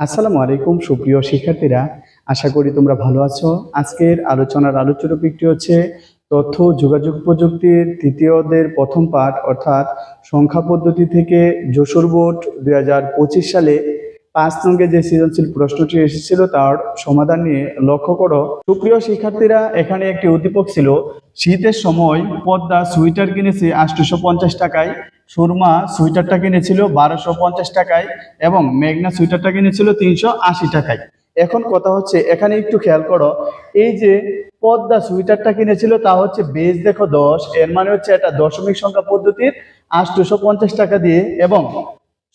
আসসালামু আলাইকুম, সুপ্রিয় শিক্ষার্থীরা। আশা করি তোমরা ভালো আছো। আজকের আলোচনার আলোচ্য টপিকটি হচ্ছে তথ্য, যোগাযোগ প্রযুক্তির তৃতীয়দের প্রথম পাঠ, অর্থাৎ সংখ্যা পদ্ধতি থেকে যশোর বোর্ড দুই হাজার পঁচিশ সালে পাঁচ নঙ্গে যে সৃজনশীল প্রশ্নটি এসেছিল তার সমাধান নিয়ে লক্ষ্য করো। সুপ্রিয় শিক্ষার্থীরা, এখানে একটি উদ্দীপক ছিল। শীতের সময় পদ্মা সুইটার কিনেছে আটশোশো পঞ্চাশ টাকায়, সুরমা সুইটারটা কিনেছিল বারোশো পঞ্চাশ টাকায় এবং মেঘনা সুইটারটা কিনেছিল তিনশো আশি টাকায়। এখন কথা হচ্ছে, এখানে একটু খেয়াল করো, এই যে পদ্মা সুইটারটা কিনেছিল তা হচ্ছে বেজ দেখো দশ, এর মানে হচ্ছে এটা দশমিক সংখ্যা পদ্ধতির আটশোশো পঞ্চাশ টাকা দিয়ে এবং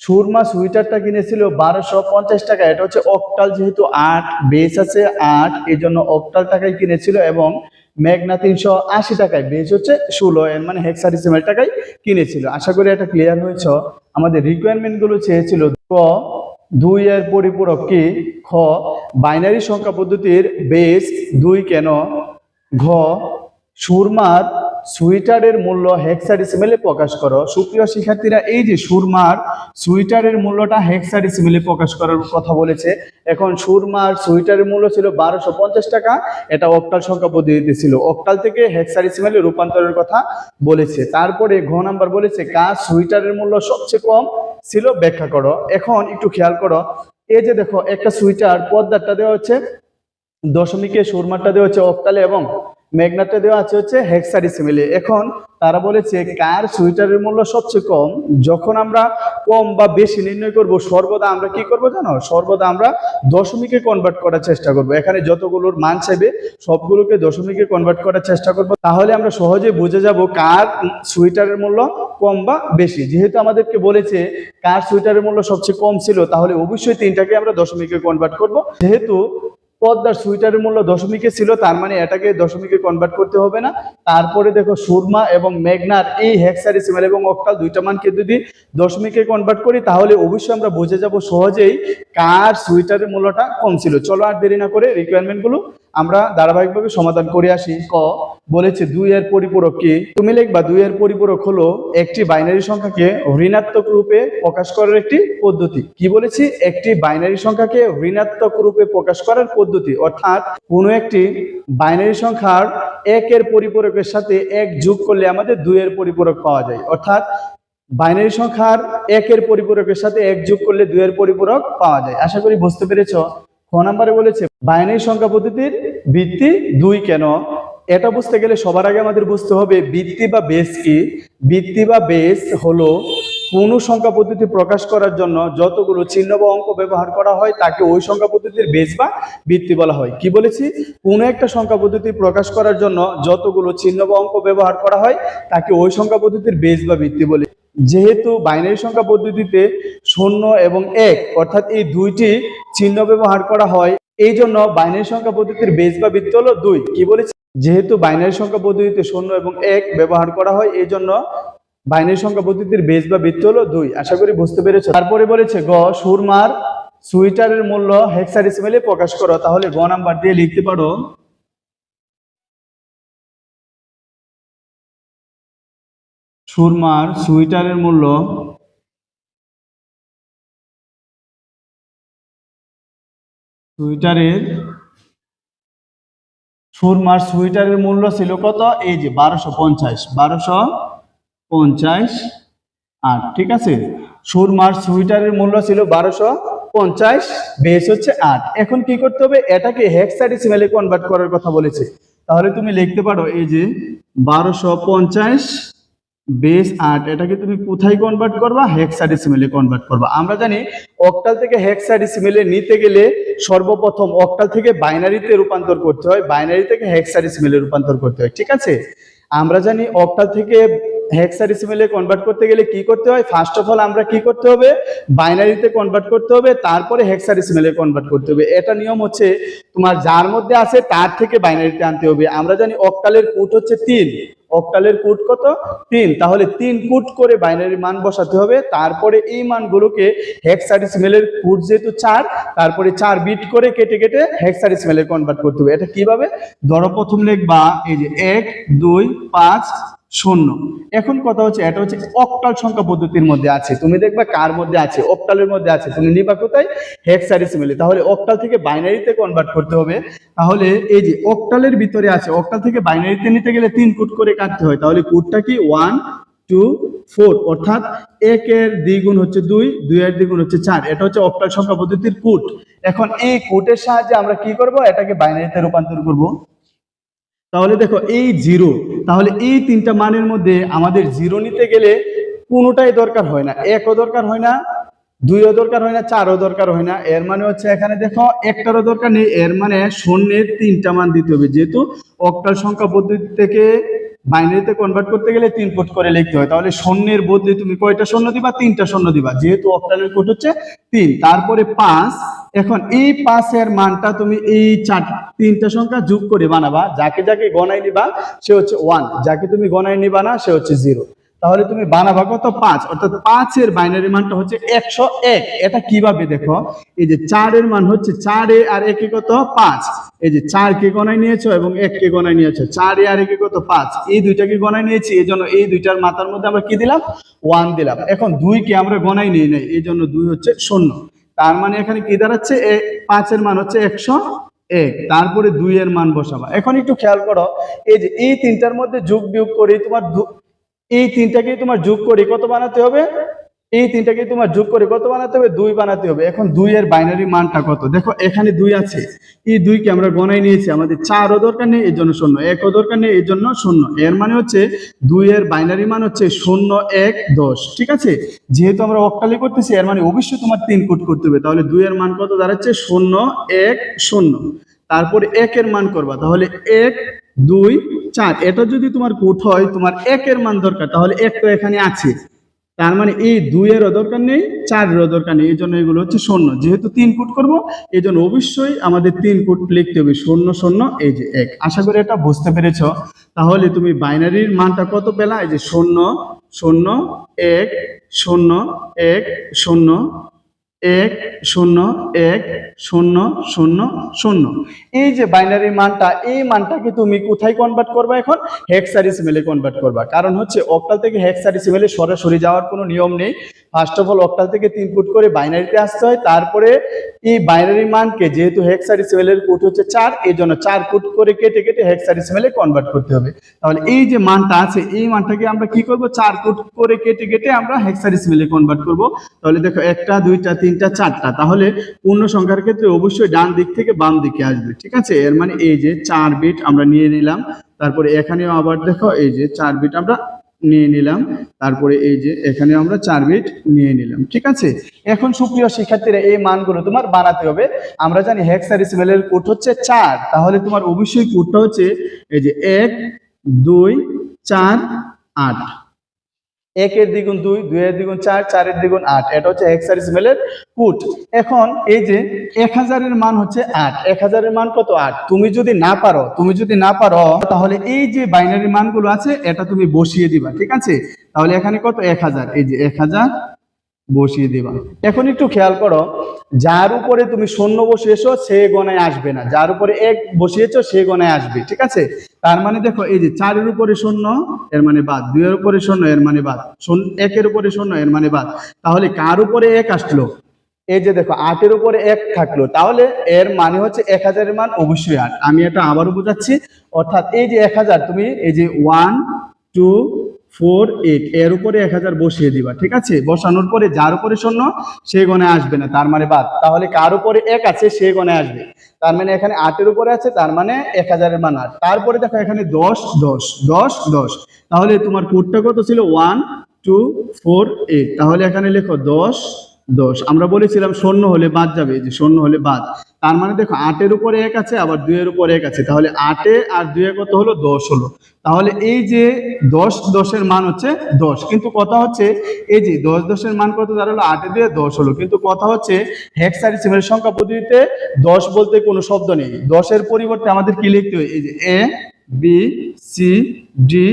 সুরমা সুইটারটা কিনেছিল বারোশো পঞ্চাশ টাকা। এটা হচ্ছে অক্টাল যেহেতু আট বেস আছে আট এই জন্য অক্টাল টাকায় কিনেছিল এবং মেঘনা তিনশো আশি টাকায়। বেস হচ্ছে ষোলো মানে হেক্সাডিসিমাল টাকায় কিনেছিল। আশা করি এটা ক্লিয়ার হয়েছ। আমাদের রিকোয়ারমেন্টগুলো চেয়েছিল ক দুই এর পরিপূরক কি? খ বাইনারি সংখ্যা পদ্ধতির বেস দুই কেন? ঘ, সুরমার সুইটারের মূল্য হেক্সাডিসিমেলে প্রকাশ করো। সুপ্রিয় শিক্ষার্থীরা, এই যে সুরমার, সুইটারের মূল্যটা হেক্সাডিসিমেলে প্রকাশ করার কথা বলেছে। এখন সুরমার, সুইটারের মূল্য ছিল বারোশো পঞ্চাশ টাকা, এটা অক্টাল সংখ্যা পদ্ধতিতে ছিল। অক্টাল থেকে হেক্সাডিসিমেলে রূপান্তরের কথা বলেছে। তারপরে ঘ নাম্বার বলেছে কাজ সুইটারের মূল্য সবচেয়ে কম ছিল ব্যাখ্যা করো। এখন একটু খেয়াল করো, এই যে দেখো, একটা সুইটার পদ্মারটা দেওয়া হচ্ছে, দশমিকে সুরমারটা দেওয়া হচ্ছে অক্টালে এবং মেঘনাটা দেওয়া আছে হচ্ছে হেক্সাডিসিমেলে এখন তারা বলেছে কার সুইটারের মূল্য সবচেয়ে কম? যখন আমরা কম বা বেশি নির্ণয় করব, সর্বদা আমরা কি করব জানো? সর্বদা আমরা দশমিকে কনভার্ট করার চেষ্টা করব। এখানে যতগুলোর মান চাইবে, সবগুলোকে দশমিকে কনভার্ট করার চেষ্টা করব। তাহলে আমরা সহজে বুঝে যাব কার সুইটারের মূল্য কম বা বেশি। যেহেতু আমাদেরকে বলেছে কার সুইটারের মূল্য সবচেয়ে কম ছিল, তাহলে অবশ্যই তিনটাকে আমরা দশমিকে কনভার্ট করব। যেহেতু পদ্মার সুইটারের মূল্য দশমিকে ছিল, তার মানে এটাকে দশমিকে কনভার্ট করতে হবে না। তারপরে দেখো সুরমা এবং মেঘনার এই হেক্সাডেসিমাল এবং অক্টাল দুইটা মানকে যদি দশমিকে কনভার্ট করি, তাহলে অবশ্যই আমরা বুঝে যাব সহজেই কার সুইটারের মূল্যটা কম ছিল। চলো আর দেরি না করে রিকোয়ারমেন্টগুলো আমরা ধারাবাহিকভাবে সমাধান করে আসি। ক, বলেছে দুই এর পরিপূরক কি? তুমি লিখবা দুই এর পরিপূরক হলো একটি বাইনারি সংখ্যাকে ঋণাত্মক রূপে প্রকাশ করার একটি পদ্ধতি। কি বলেছি? একটি বাইনারি সংখ্যাকে ঋণাত্মক রূপে প্রকাশ করার পদ্ধতি। অর্থাৎ কোনো একটি বাইনারি সংখ্যার একের পরিপূরকের সাথে এক যোগ করলে আমাদের দুইয়ের পরিপূরক পাওয়া যায়। অর্থাৎ বাইনারি সংখ্যার একের পরিপূরকের সাথে এক যোগ করলে দুইয়ের পরিপূরক পাওয়া যায়। আশা করি বুঝতে পেরেছ? খ নাম্বারে বলেছে বাইনারি সংখ্যা পদ্ধতির ভিত্তি দুই কেন? এটা বুঝতে গেলে সবার আগে আমাদের বুঝতে হবে ভিত্তি বা বেস কি। ভিত্তি বা বেস হলো কোনো সংখ্যা পদ্ধতি প্রকাশ করার জন্য যতগুলো চিহ্ন বা অঙ্ক ব্যবহার করা হয়, তাকে ওই সংখ্যা পদ্ধতির বেস বা ভিত্তি বলা হয়। কি বলেছি? কোনো একটা সংখ্যা পদ্ধতি প্রকাশ করার জন্য যতগুলো চিহ্ন বা অঙ্ক ব্যবহার করা হয়, তাকে ওই সংখ্যা পদ্ধতির বেস বা ভিত্তি বলে যেহেতু বাইনারি সংখ্যা পদ্ধতিতে শূন্য এবং এক, অর্থাৎ এই দুইটি চিহ্ন ব্যবহার করা হয়, এই জন্য বাইনারি সংখ্যা পদ্ধতির বেজ বা বৃত্ত হলো দুই। কি বলেছি? যেহেতু বাইনারি সংখ্যা পদ্ধতিতে শূন্য এবং এক ব্যবহার করা হয়, এই জন্য বাইনারি সংখ্যা পদ্ধতির বেজ বা বৃত্ত হলো দুই। আশা করি বুঝতে পেরেছ? তারপরে বলেছে গ, সুরমার সুইটারের মূল্য হেক্সাডেসিমেলে প্রকাশ করো। তাহলে গ নাম্বার দিয়ে লিখতে পারো। সুরমার সুইটারের মূল্য সুইটারের সুরমার সুইটারের মূল্য ছিল কত? এই যে বারোশো পঞ্চাশ বারোশো পঞ্চাশ। আট ঠিক আছে, সুরমার সুইটারের মূল্য ছিল বারোশো পঞ্চাশ বেস হচ্ছে আট। এখন কি করতে হবে? এটাকে হেক্সাডেসিমেলে কনভার্ট করার কথা বলেছে। তাহলে তুমি লিখতে পারো এই যে বারোশো পঞ্চাশ বেস আট এটাকে তুমি কোথায় কনভার্ট করবা? হেক্সাডেসিমেলে কনভার্ট করবা। আমরা জানি অক্টাল থেকে হেক্সাডেসিমেলে নিতে গেলে সর্বপ্রথম অক্টাল থেকে বাইনারিতে রূপান্তর করতে হয়। বাইনারি থেকে হেক্সাডেসিমেলে রূপান্তর করতে হয়, ঠিক আছে? আমরা জানি অক্টাল থেকে হেক্সাডেসিমেলে কনভার্ট করতে গেলে কি করতে হয়? ফার্স্ট অফ অল আমরা কি করতে হবে? বাইনারিতে কনভার্ট করতে হবে, তারপরে হেক্সাডেসিমেলে কনভার্ট করতে হবে। এটা নিয়ম হচ্ছে তোমার যার মধ্যে আছে, তার থেকে বাইনারিতে আনতে হবে। আমরা জানি অক্টালের কোট হচ্ছে তিন। অক্টালের কুট কত? তিন। তাহলে তিন কুট করে বাইনারি মান বসাতে হবে। তারপরে এই মানগুলোকে হেক্সাডিসমেলের কুট যেহেতু চার, তারপরে চার বিট করে কেটে কেটে হেক্সাডেসিমেলে কনভার্ট করতে হবে। এটা কীভাবে? ধরো প্রথম লিখবা এই যে এক, দুই, পাঁচ শূন্য। এখন কথা হচ্ছে, এটা হচ্ছে অক্টাল সংখ্যা পদ্ধতির মধ্যে আছে। তুমি দেখবে কার মধ্যে আছে? অক্টালের মধ্যে আছে। তুমি নিবা কোথায়? হেক্সাডেসিমেলে। তাহলে অক্টাল থেকে বাইনারিতে কনভার্ট করতে হবে। তাহলে এই যে অক্টালের ভিতরে আছে, অক্টাল থেকে বাইনারিতে নিতে গেলে তিন কুট করে কাটতে হয়। তাহলে কুটটা কি? One, two, four. অর্থাৎ একের দ্বিগুণ হচ্ছে দুই দুই, দুইয়ের দ্বিগুণ হচ্ছে চার। এটা হচ্ছে অক্টাল সংখ্যা পদ্ধতির কুট। এখন এই কুটের সাহায্যে আমরা কি করব? এটাকে বাইনারিতে রূপান্তর করব। তাহলে দেখো এই জিরো, তাহলে এই তিনটা মানের মধ্যে আমাদের জিরো নিতে গেলে কোনোটাই দরকার হয় না। একও দরকার হয় না, দুইও দরকার হয় না, চারও দরকার হয় না। এর মানে হচ্ছে এখানে দেখো একটারও দরকার নেই, এর মানে শূন্যের তিনটা মান দিতে হবে। যেহেতু অক্টাল সংখ্যা পদ্ধতি থেকে বাইনারিতে কনভার্ট করতে গেলে তিন কোট করে লিখতে হয়। তাহলে শূন্যের বদলে তুমি কয়টা শূন্য দিবা? তিনটা শূন্য দিবা। যেহেতু অক্টালের কোট হচ্ছে তিন। তারপরে পাঁচ। এখন এই পাঁচের মানটা তুমি এই চার, তিনটা সংখ্যা যোগ করে বানাবা। যাকে যাকে গণাই নিবা, সে হচ্ছে ওয়ান যাকে তুমি গণাই নিবা না, সে হচ্ছে জিরো তাহলে তুমি বানাবা কত? পাঁচ। অর্থাৎ পাঁচের বাইনারি মানটা হচ্ছে একশো এক। এটা কীভাবে দেখো? এই যে চারের মান হচ্ছে চারে আর একে কত? পাঁচ। এই যে চার কে গণায় নিয়েছো এবং এক কে গণায় নিয়েছো। চারে আর একে কত? পাঁচ। এই দুইটাকে গণায় নিয়েছি, এই জন্য এই দুইটার মাথার মধ্যে আমরা কি দিলাম? ওয়ান দিলাম। এখন দুই কে আমরা গণাই নিয়ে নেই, এই জন্য দুই হচ্ছে শূন্য। তার মানে এখানে কি দাঁড়াচ্ছে? পাঁচের মান হচ্ছে একশো এক। তারপরে দুই এর মান বসাবা। এখন একটু খেয়াল করো, এই যে এই তিনটার মধ্যে যোগ বিয়োগ করে তোমার এই তিনটাকে তোমার যোগ করে কত বানাতে হবে? এই তিনটাকে তোমার যোগ করে কত বানাতে হবে? দুই বানাতে হবে। এখন দুই এর বাইনারি মানটা কত? দেখো, এখানে দুই আছে। এই দুইকে আমরা গণাই নিয়েছি। আমাদের চারও দরকার নেই এই জন্য শূন্য। একও দরকার নেই এই জন্য শূন্য। এর মানে হচ্ছে দুই এর বাইনারি মান হচ্ছে শূন্য, এক, দশ। ঠিক আছে? যেহেতু আমরা অক্টালি করতেছি, এর মানে অবশ্যই তোমার তিন কোট করতে হবে। তাহলে দুই এর মান কত দাঁড়াচ্ছে? শূন্য, এক, শূন্য। তারপরে একের মান করবা। তাহলে এক, দুই চার এটা যদি তোমার কোট হয়, তোমার একের মান দরকার, তাহলে এক তো এখানে আছে। তার মানে এই দুইয়েরও দরকার নেই, চারেরও দরকার নেই এই জন্য এগুলো হচ্ছে শূন্য। যেহেতু তিন ফুট করব এই জন্য অবশ্যই আমাদের তিন ফুট লিখতে হবে, শূন্য শূন্য, এই যে এক। আশা করি এটা বুঝতে পেরেছ। তাহলে তুমি বাইনারির মানটা কত পেলা? এই যে শূন্য শূন্য, এক শূন্য এক, শূন্য এক শূন্য এক শূন্য শূন্য শূন্য। এই যে বাইনারি মানটা, এই মানটাকে তুমি কোথায় কনভার্ট করবা এখন? হেক্সাডেসিমেলে কনভার্ট করবা। কারণ হচ্ছে অক্টাল থেকে হেক্সাডেসিমেলে সরাসরি যাওয়ার কোনো নিয়ম নেই। ফার্স্ট অফ অল অক্টাল থেকে তিন ফুট করে বাইনারিতে আসতে হয়। তারপরে এই বাইনারি মানকে যেহেতু হেক্সাডেসিমেলের ফুট হচ্ছে চার, এই জন্য চার ফুট করে কেটে কেটে হেক্সাডেসিমেলে কনভার্ট করতে হবে। তাহলে এই যে মানটা আছে, এই মানটাকে আমরা কি করব? চার ফুট করে কেটে কেটে আমরা হেক্সাডেসিমেলে কনভার্ট করব। তাহলে দেখো একটা, দুইটা তিনটা চারটা, তাহলে পূর্ণ সংখ্যার ক্ষেত্রে অবশ্যই ডান দিক থেকে বাম দিকে আসবে, ঠিক আছে? এর মানে এই যে চার বিট আমরা নিয়ে নিলাম, তারপরে এখানেও আবার দেখো এই যে চার বিট আমরা নিয়ে নিলাম, তারপরে এই যে এখানে আমরা চার বিট নিয়ে নিলাম, ঠিক আছে? এখন সুপ্রিয় শিক্ষার্থীরা, এই মানগুলো তোমার বানাতে হবে। আমরা জানি হেক্সাডেসিমেলের কোড হচ্ছে চার, তাহলে তোমার অবশ্যই কোডটা হচ্ছে এই যে এক, দুই, চার, আট। একের দ্বিগুণ দুই, দুইয়ের দ্বিগুণ চার, চারের দ্বিগুণ আট। এটা হচ্ছে হেক্সাডেসিমেলের কুট এখন এই যে এক হাজারের মান হচ্ছে আট। এক হাজারের মান কত আট? তুমি যদি না পারো, তুমি যদি না পারো, তাহলে এই যে বাইনারি মানগুলো আছে, এটা তুমি বসিয়ে দিবা, ঠিক আছে? তাহলে এখানে কত? এক হাজার। এই যে এক হাজার বসিয়ে দিবা। এখন একটু খেয়াল করো, যার উপরে তুমি শূন্য বসিয়েছো, সে গণায় আসবে না। যার উপরে এক বসিয়েছো, সে গণায় আসবে, ঠিক আছে? তার মানে দেখো, এই যে চারের উপরে শূন্য, এর মানে বাদ। দুইয়ের উপরে শূন্য, এর মানে বাদ। একের উপরে শূন্য, এর মানে বাদ। তাহলে কার উপরে এক আসলো? এই যে দেখো, আটের উপরে এক থাকল। তাহলে এর মানে হচ্ছে এক হাজারের মান অবশ্যই আট। আমি এটা আবারও বোঝাচ্ছি। অর্থাৎ এই যে এক হাজার, তুমি এই যে ওয়ান টু ফোর এইট, এর উপরে এক হাজার বসিয়ে দিবা, ঠিক আছে? বসানোর পরে যার উপরে শূন্য, সে গণে আসবে না, তার মানে বাদ। তাহলে কার উপরে এক আছে, সে গণে আসবে। তার মানে এখানে আটের উপরে আছে, তার মানে এক হাজারের মান আট। তারপরে দেখো এখানে দশ দশ দশ দশ। তাহলে তোমার কোডটা কত ছিল? One, two, four, eight. তাহলে এখানে লেখো দশ দশ আমরা বলেছিলাম শূন্য হলে বাদ যাবে যে শূন্য হলে বাদ। তার মানে দেখো, আটের উপরে এক আছে, আবার দুইয়ের উপরে এক আছে। তাহলে আটে আর দুয়ে কত হলো? দশ হলো। তাহলে এই যে দশ, দশের মান হচ্ছে দশ। কিন্তু কথা হচ্ছে, এই যে দশ, দশের মান কত? দাঁড়াল আটে দিয়ে দশ হলো। কিন্তু কথা হচ্ছে হেক্সাডেসিমেল সংখ্যা পদ্ধতিতে দশ বলতে কোনো শব্দ নেই। দশের পরিবর্তে আমাদের কি লিখতে হয় এই যে A, B, C, D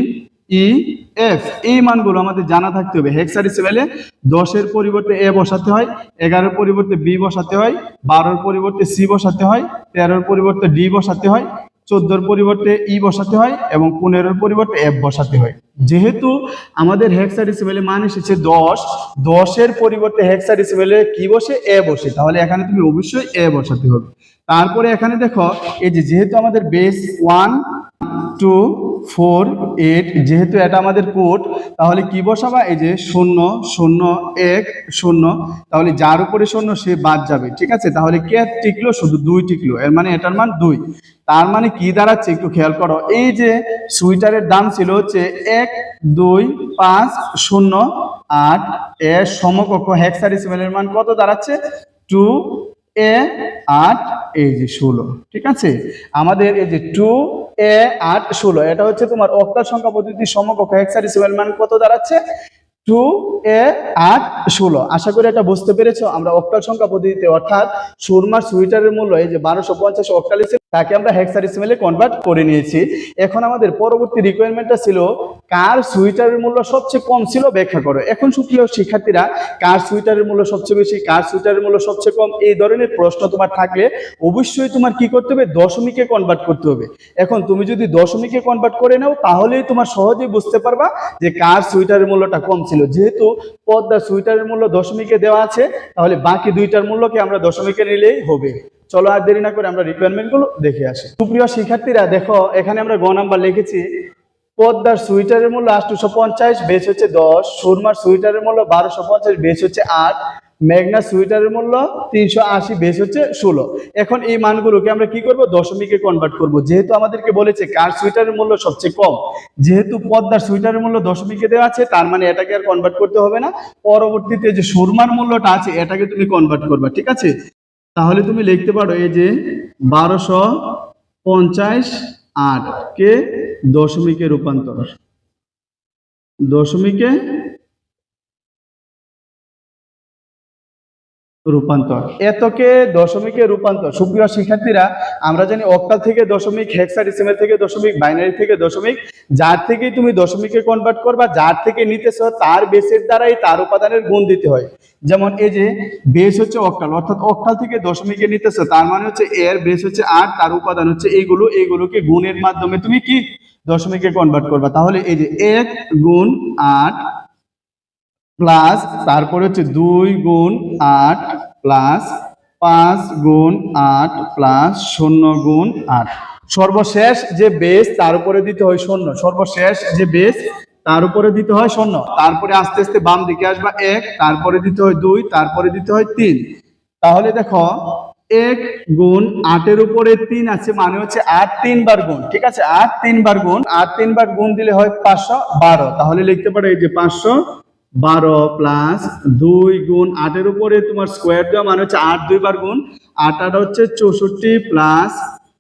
E F এই মানগুলো আমাদের জানা থাকতে হবে। হেক্সার হেক্সাডেসিমেলে দশের পরিবর্তে এ বসাতে হয়, এগারোর পরিবর্তে বি বসাতে হয়, বারোর পরিবর্তে সি বসাতে হয়, তেরোর পরিবর্তে ডি বসাতে হয়, চোদ্দোর পরিবর্তে ই বসাতে হয় এবং পনেরোর পরিবর্তে এফ বসাতে হয়। যেহেতু আমাদের হেক্সার হেক্সাডেসিমেলে মান এসেছে দশ, দশের পরিবর্তে হেক্সাডেসিমেলে কি বসে? এ বসে। তাহলে এখানে তুমি অবশ্যই এ বসাতে হবে। তারপরে এখানে দেখো, এই যে যেহেতু আমাদের base one two four eight যেহেতু এটা আমাদের কোড তাহলে কি বসাবা? এই যে শূন্য শূন্য, এক, শূন্য, তাহলে যার উপরে শূন্য সে বাদ যাবে, ঠিক আছে? তাহলে কে টিকলো? শুধু দুই টিকলো, এর মানে এটার মান দুই। তার মানে কি দাঁড়াচ্ছে? একটু খেয়াল করো, এই যে সুইটারের দাম ছিল হচ্ছে এক, দুই, পাঁচ, শূন্য, আট, এর সমকক্ষ হেক্সাডেসিমেলের মান কত দাঁড়াচ্ছে? টু এ, আট এই যে ষোলো, ঠিক আছে? আমাদের এই যে টু, এ, আট, ষোলো, এটা হচ্ছে তোমার অক্টাল সংখ্যা পদ্ধতি সমকক্ষ মান কত দাঁড়াচ্ছে? টু, এ, আট, ষোলো, আশা করি এটা বুঝতে পেরেছ। আমরা অক্টাল সংখ্যা পদ্ধতিতে অর্থাৎ সুরমার সুইটারের মূল্য এই যে বারোশো পঞ্চাশ অক্টালিসে তাকে আমরা হেক্সাডেসিমেলে কনভার্ট করে নিয়েছি। এখন আমাদের পরবর্তী রিকোয়ারমেন্টটা ছিল, কার সুইটারের মূল্য সবচেয়ে কম ছিল ব্যাখ্যা করো। এখন সুপ্রিয় শিক্ষার্থীরা, কার সুইটারের মূল্য সবচেয়ে বেশি, কার সুইটারের মূল্য সবচেয়ে কম, এই ধরনের প্রশ্ন তোমার থাকলে অবশ্যই তোমার কি করতে হবে? দশমিকে কনভার্ট করতে হবে। এখন তুমি যদি দশমিকে কনভার্ট করে নাও, তাহলেই তোমার সহজেই বুঝতে পারবা যে কার সুইটারের মূল্যটা কম ছিল। যেহেতু পদ্মা সুইটারের মূল্য দশমিকে দেওয়া আছে, তাহলে বাকি দুইটার মূল্যকে আমরা দশমিকে নিলেই হবে। চলো আর দেরি না করে আমরা রিকোয়ারমেন্টগুলো দেখে আসি। সুপ্রিয় শিক্ষার্থীরা, দেখো, এখানে আমরা গ নাম্বার লিখেছি, পদ্মার সুইটারের মূল্য আটশোশো পঞ্চাশ, বেশ হচ্ছে দশ, সুরমার সুইটারের মূল্য বারোশো পঞ্চাশ, বেশ হচ্ছে আট মেঘনা সুইটারের মূল্য তিনশো আশি, বেশ হচ্ছে ষোলো। এখন এই মানগুলোকে আমরা কি করব? দশমিকে কনভার্ট করব। যেহেতু আমাদেরকে বলেছে কার সুইটারের মূল্য সবচেয়ে কম, যেহেতু পদ্মার সুইটারের মূল্য দশমিকে দেওয়া আছে, তার মানে এটাকে আর কনভার্ট করতে হবে না। পরবর্তীতে যে সুরমার মূল্যটা আছে, এটাকে তুমি কনভার্ট করবা, ঠিক আছে? তাহলে তুমি লিখতে পারো এই যে বারোশো পঞ্চাশ আট কে দশমিকে রূপান্তর। দশমিকে রূপান্তর। এতকে দশমিকে রূপান্তর। সুপ্রিয় শিক্ষার্থীরা, আমরা জানি অক্টাল থেকে দশমিক হেক্সাডেসিমেল থেকে দশমিক বাইনারি থেকে দশমিক। যার থেকে তুমি দশমিকে কনভার্ট করবা, যার থেকে নিতেছো, তার বেসের দ্বারাই তার উপাদানের গুণ দিতে হয়। যেমন এই যে বেস হচ্ছে অক্টাল অর্থাৎ অক্টাল থেকে দশমিকে নিতেছো, তার মানে হচ্ছে এর বেস হচ্ছে আট তার উপাদান হচ্ছে এইগুলো, এইগুলোকে গুণের মাধ্যমে তুমি কি? দশমিকে কনভার্ট করবা। তাহলে এই যে এক গুণ আট প্লাস তারপরে হচ্ছে দুই গুণ আট প্লাস পাঁচ গুণ আট প্লাস শূন্য গুণ আট। সর্বশেষ যে বেস তার উপরে দিতে হয় শূন্য। সর্বশেষ যে বেস তার উপরে দিতে হয় শূন্য। তারপরে আস্তে আস্তে বাম দিকে আসবা এক, তারপরে দিতে হয় দুই, তারপরে দিতে হয় তিন। তাহলে দেখো, এক গুণ আটের উপরে তিন আছে মানে হচ্ছে আট তিনবার গুণ, ঠিক আছে? আট তিনবার গুণ, আট তিনবার গুণ দিলে হয় পাঁচশো বারো। তাহলে লিখতে পারো এই যে পাঁচশো বারো প্লাস দুই গুণ আটের উপরে তোমার স্কোয়ার দেওয়া মানে হচ্ছে আট দুইবার গুণ আট আট হচ্ছে চৌষট্টি প্লাস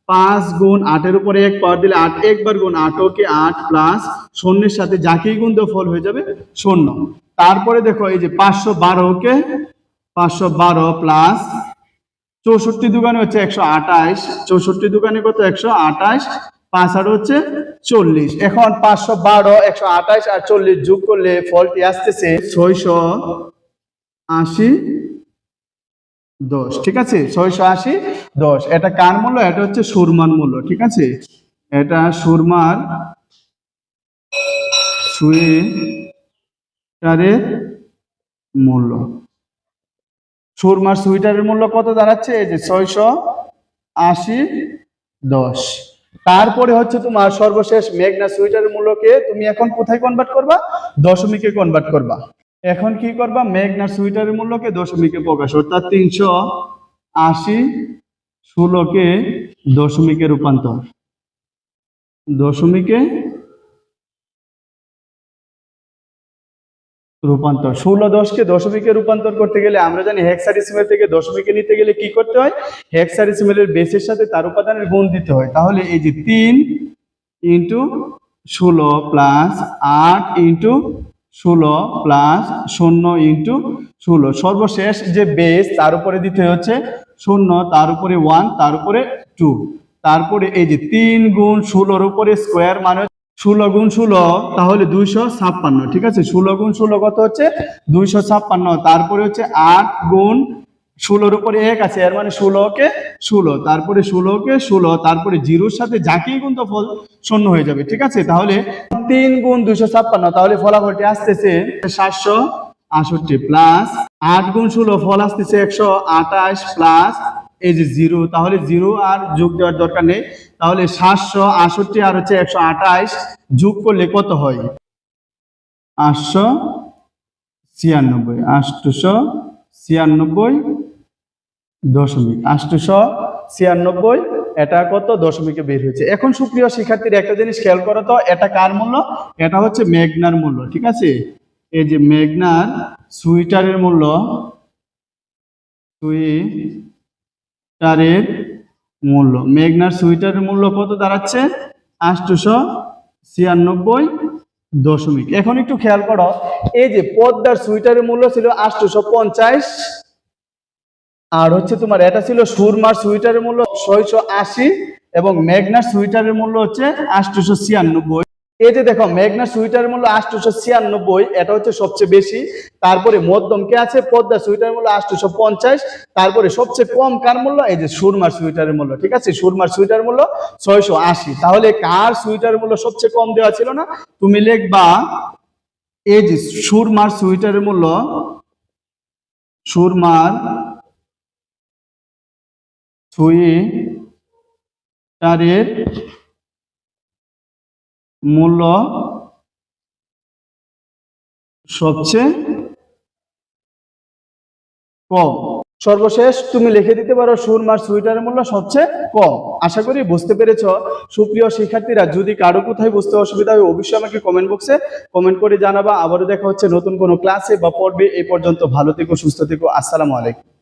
পাঁচ গুণ আটের উপরে এক পাওয়ার দিলে আট, একবার গুণ আটকে আট প্লাস শূন্যের সাথে যাকেই গুণ দেওয়া ফল হয়ে যাবে শূন্য। তারপরে দেখো এই যে পাঁচশো বারোকে পাঁচশো বারো প্লাস চৌষট্টি দোকানে হচ্ছে একশো আঠাশ, চৌষট্টি দোকানে কত? একশো আঠাশ। পাঁচ আর হচ্ছে চল্লিশ। এখন পাঁচশো বারো, একশো আঠাশ আর চল্লিশ যোগ করলে ফলটি আসতেছে ছয়শো আশি দশ, ঠিক আছে? ছয়শো আশি দশ। এটা কার মূল্য? এটা হচ্ছে সুরমার মূল্য, ঠিক আছে? এটা সুরমার সুইটারের মূল্য। সুরমার সুইটারের মূল্য কত দাঁড়াচ্ছে? এই যে ছয়শো আশি দশ। তারপরে হচ্ছে তোমার সর্বশেষ মেঘনা সুইটারের মূলকে তুমি এখন কোথায় কনভার্ট করবা? দশমিকে কনভার্ট করবা। এখন কি করবা? মেঘনা সুইটারের মূল্যকে দশমিকে প্রকাশ অর্থাৎ তিনশো আশি ষোলোকে দশমিকে রূপান্তর। দশমিকে রূপান্তর। ষোলো দশকে দশমিকে রূপান্তর করতে গেলে আমরা জানি হেক্সাডেসিমেল থেকে দশমিকে নিতে গেলে কি করতে হয়? হেক্সাডেসিমেলের বেসের সাথে তার উপাদানের গুণ দিতে হয়। তাহলে এই যে তিন ইন্টু ষোলো প্লাস আট ইন্টু ষোলো প্লাস শূন্য ইন্টু ষোলো। সর্বশেষ যে বেস তার উপরে দিতে হচ্ছে শূন্য, তার উপরে ওয়ান তার উপরে টু তারপরে এই যে তিন গুণ ষোলোর উপরে স্কোয়ার মানে ষোলো গুণ ষোলো তাহলে দুইশো ছাপ্পান্ন, ঠিক আছে? ষোলো গুণ ষোলো কত হচ্ছে? দুইশো ছাপ্পান্ন। তারপরে হচ্ছে আট গুণ ষোলোর উপরে এক আছে, এর মানে ষোলোকে ষোলো। তারপরে ষোলোকে ষোলো, তারপরে জিরোর সাথে যাকেই গুণ তো ফল শূন্য হয়ে যাবে, ঠিক আছে? তাহলে তিন গুণ দুইশো ছাপ্পান্ন, তাহলে ফলাফলটি আসতেছে সাতশো আষট্টি প্লাস আট গুণ ষোলো, ফল আসতেছে একশো আঠাশ প্লাস এই যে জিরো, তাহলে জিরো আর যোগ দেওয়ার দরকার নেই। তাহলে সাতশো আষট্টি আর হচ্ছে একশো আঠাশ যোগ করলে কত হয়? আটশো ছিয়ানব্বই আটশোশো ছিয়ানব্বই দশমিক আটশোশো ছিয়ানব্বই, এটা কত? দশমিকে বের হয়েছে। এখন সুপ্রিয় শিক্ষার্থীর, একটা জিনিস খেয়াল করো তো, এটা কার মূল্য? এটা হচ্ছে মেঘনার মূল্য, ঠিক আছে? এই যে মেঘনার সুইটারের মূল্য সুইটারের মূল্য। মেঘনার সুইটারের মূল্য কত দাঁড়াচ্ছে? আটশোশো ছিয়ানব্বই দশমিক। এখন একটু খেয়াল করো, এই যে পদ্মার সুইটারের মূল্য ছিল আটশোশো পঞ্চাশ, আর হচ্ছে তোমার এটা ছিল সুরমার সুইটারের মূল্য ছয়শো আশি, এবং মেঘনার সুইটারের মূল্য হচ্ছে আটশোশো ছিয়ানব্বই। এই যে দেখো, মেঘনা সুইটারের মূল্য আটশোশো ছিয়ানব্বই, এটা হচ্ছে সবচেয়ে বেশি। তারপরে মধ্যম কে আছে? পদ্মা সুইটারের মূল্য আটশোশো পঞ্চাশ। তারপরে সবচেয়ে কম কার মূল্য? এই যে সুরমার সুইটারের মূল্য, ঠিক আছে? সুরমার সুইটারের মূল্য ছয়শো আশি। তাহলে কার সুইটারের মূল্য সবচেয়ে কম দেওয়া ছিল না? তুমি লিখবা, এই যে সুরমার সুইটারের মূল্য, সুরমার সুইটারের মূল্য সবচেয়ে কম। সর্বশেষ তুমি লিখে দিতে পারো সুরমার সুইটারের মূল্য সবচেয়ে কম। আশা করি বুঝতে পেরেছ। সুপ্রিয় শিক্ষার্থীরা, যদি কারও কোথায় বুঝতে অসুবিধা হয়, অবশ্যই আমাকে কমেন্ট বক্সে কমেন্ট করে জানাবা। আবারও দেখা হচ্ছে নতুন কোনো ক্লাসে বা পর্বে। এই পর্যন্ত ভালো থেকো, সুস্থ থেকো। আসসালামু আলাইকুম।